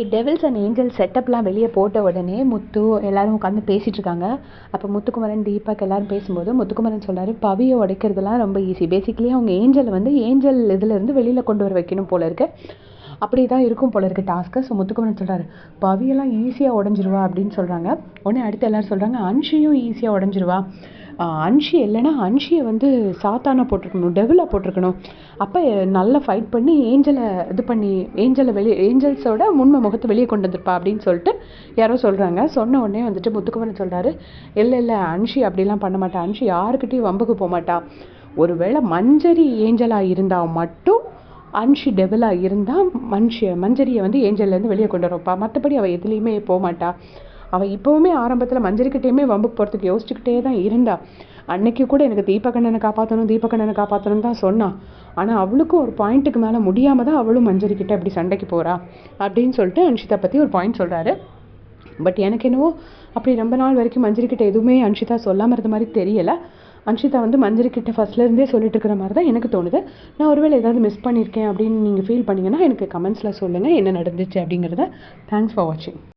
அன்னைக்கு devil's and angel செட்டப்லாம் வெளியே போட்ட உடனே முத்து எல்லோரும் உட்காந்து பேசிகிட்டு இருக்காங்க அப்போ முத்துக்குமரன் தீபக் எல்லோரும் பேசும்போது முத்துக்குமரன் சொன்னார் பவியை உடைக்கிறதுலாம் ரொம்ப ஈஸி பேசிக்கலி அவங்க ஏஞ்சலை வந்து ஏஞ்சல் இதிலேருந்து வெளியில் கொண்டு வர வைக்கணும் போல இருக்கு. அப்படி தான் இருக்கும் போல இருக்குது டாஸ்க்கு ஸோ முத்துக்குமரன் சொல்கிறார் பவியெல்லாம் ஈஸியாக உடஞ்சிருவா அப்படின்னு சொல்கிறாங்க உடனே அடுத்து எல்லாரும் சொல்கிறாங்க அன்ஷியும் ஈஸியாக உடஞ்சிருவா. அன்ஷி இல்லைன்னா அன்ஷியை வந்து சாத்தானா போட்டிருக்கணும் டெவிலாக போட்டிருக்கணும். அப்போ நல்லா ஃபைட் பண்ணி ஏஞ்சலை இது பண்ணி ஏஞ்சலை வெளியே ஏஞ்சல்ஸோட உண்மை முகத்தை வெளியே கொண்டு வந்திருப்பா அப்படின்னு சொல்லிட்டு யாரோ சொல்கிறாங்க சொன்ன உடனே வந்துட்டு முத்துக்குமரன் சொல்கிறாரு இல்லை இல்லை அன்ஷி அப்படிலாம் பண்ண மாட்டா. அன்ஷி யாருக்கிட்டையும் வம்புக்கு போக மாட்டா. ஒருவேளை மஞ்சரி ஏஞ்சலாக இருந்தால் மட்டும் அன்ஷி டெவலாக இருந்தால் மனுஷி மஞ்சரியை வந்து ஏஞ்சல்லேருந்து வெளியே கொண்டு வரப்பா. மற்றபடி அவள் எதுலேயுமே போக மாட்டா. அவள் இப்போவுமே ஆரம்பத்தில் மஞ்சரிக்கிட்டேயுமே வம்புக்கு போகிறதுக்கு யோசிச்சுக்கிட்டே தான் இருந்தா. அன்னைக்கு கூட எனக்கு தீபகண்ணனை காப்பாற்றணும் தீபகண்ணனை காப்பாற்றணும் தான் சொன்னான் ஆனால் அவளுக்கும் ஒரு பாயிண்ட்டுக்கு மேலே முடியாமல் தான் அவளும் மஞ்சரிக்கிட்ட அப்படி சண்டைக்கு போகிறா அப்படின்னு சொல்லிட்டு அன்ஷிதா பற்றி ஒரு பாயிண்ட் சொல்கிறாரு பட் எனக்கு என்னவோ அப்படி ரொம்ப நாள் வரைக்கும் மஞ்சரிக்கிட்ட எதுவுமே அன்ஷிதா சொல்லாமல் இருந்த மாதிரி தெரியலை. அன்ஷிதா வந்து மஞ்சரிக்கிட்ட ஃபஸ்ட்லேருந்தே சொல்லிட்டு இருக்கிற மாதிரி தான் எனக்கு தோணுது. நான் ஒருவேளை ஏதாவது மிஸ் பண்ணியிருக்கேன் அப்படின்னு நீங்கள் ஃபீல் பண்ணிங்கன்னா எனக்கு கமெண்ட்ஸில் சொல்லுங்கள் என்ன நடந்துச்சு அப்படிங்கிறத. தேங்க்ஸ் ஃபார் வாட்சிங்